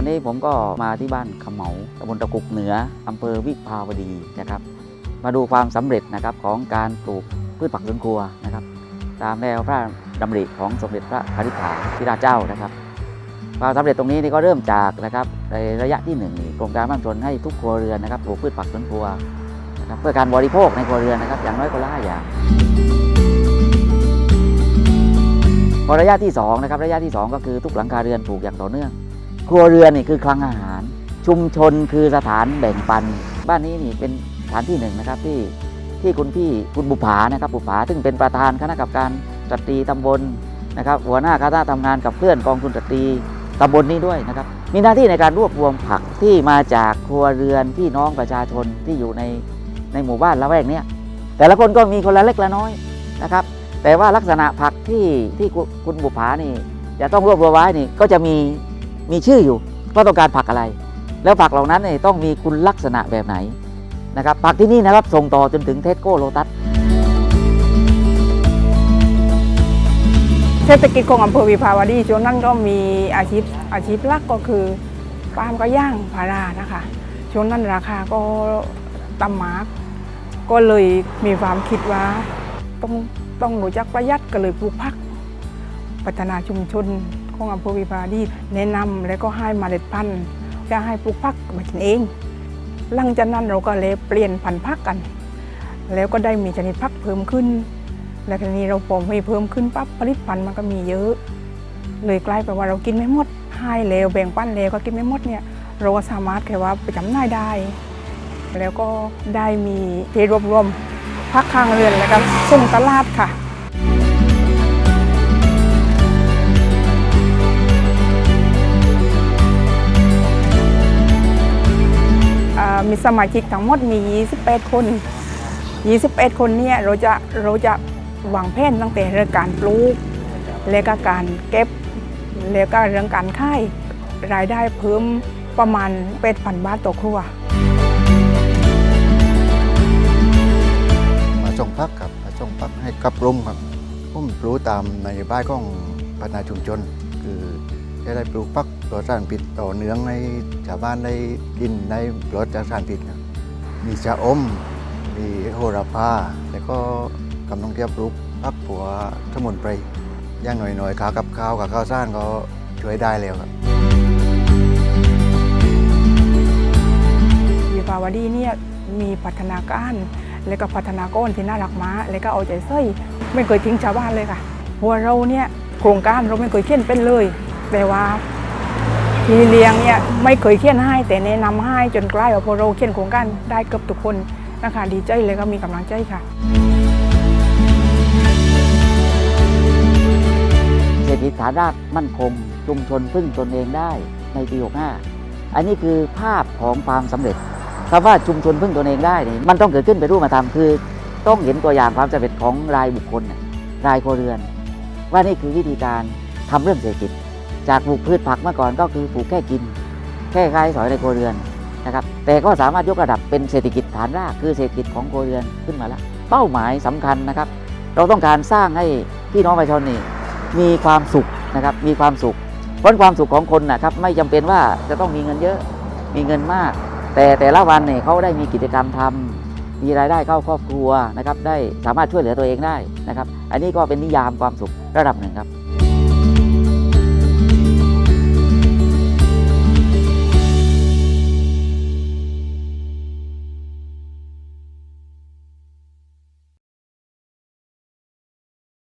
วันนี้ผมก็มาที่บ้านขมเหมาตำบลตะกุกเหนืออำเภอวิภาวดีนะครับ มาดูความสำเร็จนะครับของการปลูกพืชผักสวนครัวนะครับ ตามแนวพระดำริของสมเด็จพระพนิษฐาธิราชเจ้านะครับ ความสำเร็จตรงนี้นี่ก็เริ่มจากนะครับในระยะที่หนึ่งโครงการบ้านชนให้ทุกครัวเรือนนะครับปลูกพืชผักสวนครัวนะครับเพื่อการบริโภคในครัวเรือนนะครับ อย่างน้อยก็ละห้าอย่างพอระยะที่สองนะครับระยะที่สองก็คือทุกหลังคาเรือนปลูกอย่างต่อเนื่อง ครัวเรือนนี่คือคลังอาหาร ชุมชนคือสถานแบ่งปัน บ้านนี้นี่เป็นสถานที่หนึ่งนะครับที่ที่คุณพี่คุณบุภานะครับบุภาซึ่งเป็นประธานคณะกรรมการสตรีตำบลนะครับหัวหน้าคณะทำงานกับเพื่อนกองทุนสตรีตำบลนี้ด้วยนะครับ มีหน้าที่ในการรวบรวมผักที่มาจากครัวเรือนพี่น้องประชาชนที่อยู่ในในหมู่บ้านละแวกนี้แต่ละคนก็มีคนละเล็กละน้อยนะครับ แต่ว่าลักษณะผักที่ที่คุณคุณบุภานี่จะต้องรวบรวมไว้นี่ก็จะมี มีชื่ออยู่ว่าต้องการผักอะไร แล้วผักเหล่านั้นเนี่ยต้องมีคุณลักษณะแบบไหนนะครับผักที่นี่นะครับส่งต่อจนถึงเทสโก้โลตัสเศรษฐกิจของอำเภอวิภาวดีช่วงนั้นก็มีอาชีพอาชีพหลักก็คือปาล์มก็ย่างพารานะคะช่วงนั้นราคาก็ต่ำมากก็เลยมีความคิดว่าต้องต้องรู้จักประหยัดก็เลยปลูกผัก พัฒนาชุมชน ของอำเภอวิภาวดีแนะนำแล้วก็ให้เมล็ดพันธุ์จะให้ปลูกผักมากินเอง หลังจากนั้นเราก็เลยเปลี่ยนพันธุ์ผักกัน แล้วก็ได้มีชนิดผักเพิ่มขึ้น และทีนี้เราปมให้เพิ่มขึ้นปั๊บผลิตภัณฑ์มันก็มีเยอะ เลยกลายไปว่าเรากินไม่หมดให้แล้วแบ่งปันแล้วก็กินไม่หมดเนี่ยเราก็สามารถแค่ว่าไปจำหน่ายได้ แล้วก็ได้มีที่รวบรวมพักข้างเรือนแล้วก็ส่งตลาดค่ะ สมาชิกทั้งหมดมี 28 คน 21 คนเนี่ยเราจะเราจะวางแผนตั้งแต่เรื่องการปลูก แล้วก็การเก็บ แล้วก็เรื่องการขายรายได้เพิ่มประมาณ8,000บาทต่อครัว มาส่งพักครับมาส่งพักให้กับรุมครับผมปลูกตามในโยบายของพัฒนาชุมชนคือ จะได้ปลูกพักปลอดสารพิษต่อเนื่องในชาวบ้านได้กินในปลอดจากสารพิษครับมีชะอม มีโหระพาแล้วก็กำลังเทียบปลูกพักผัวสมุนไพรย่างหน่อยๆข้าวกับข้าวกับข้าวซ่านก็ช่วยได้แล้วครับวิภาวดีเนี่ยมีพัฒนาการ แล้วก็พัฒนาก้นที่น่ารักมาแล้วก็เอาใจใส่ไม่เคยทิ้งชาวบ้านเลยค่ะเพราะว่าเราเนี่ยโครงการเราไม่เคยเขียนเป็นเลย แต่ว่าพี่เลี้ยงเนี่ยไม่เคยเขียนให้ แต่แนะนำให้จนใกล้ว่าพอเราเขียนโครงการได้เกือบทุกคนนะคะดีใจเลยก็มีกำลังใจค่ะเศรษฐกิจฐานรากมั่นคงชุมชนพึ่งตนเองได้ในปี 65 อันนี้คือภาพของความสำเร็จคำว่าชุมชนพึ่งตนเองได้เนี่ยมันต้องเกิดขึ้นเป็นรูปธรรมคือ ต้องเห็นตัวอย่างความสำเร็จของรายบุคคลรายครัวเรือน ว่านี่คือวิธีการทำเรื่องเศรษฐกิจ จากปลูกพืชผักเมื่อก่อนก็คือปลูกแค่กิน แค่ขายสอยในครัวเรือนนะครับแต่ก็สามารถยกระดับเป็นเศรษฐกิจฐานรากคือเศรษฐกิจของครัวเรือนขึ้นมาแล้วเป้าหมายสำคัญนะครับ เราต้องการสร้างให้พี่น้องประชาชนนี่มีความสุขนะครับมีความสุขเพราะความสุขของคนนะครับไม่จำเป็นว่าจะต้องมีเงินเยอะมีเงินมาก แต่แต่ละวันเนี่ยเขาได้มีกิจกรรมทำมีรายได้เข้าครอบครัวนะครับได้สามารถช่วยเหลือตัวเองได้นะครับ อันนี้ก็เป็นนิยามความสุขระดับหนึ่งครับ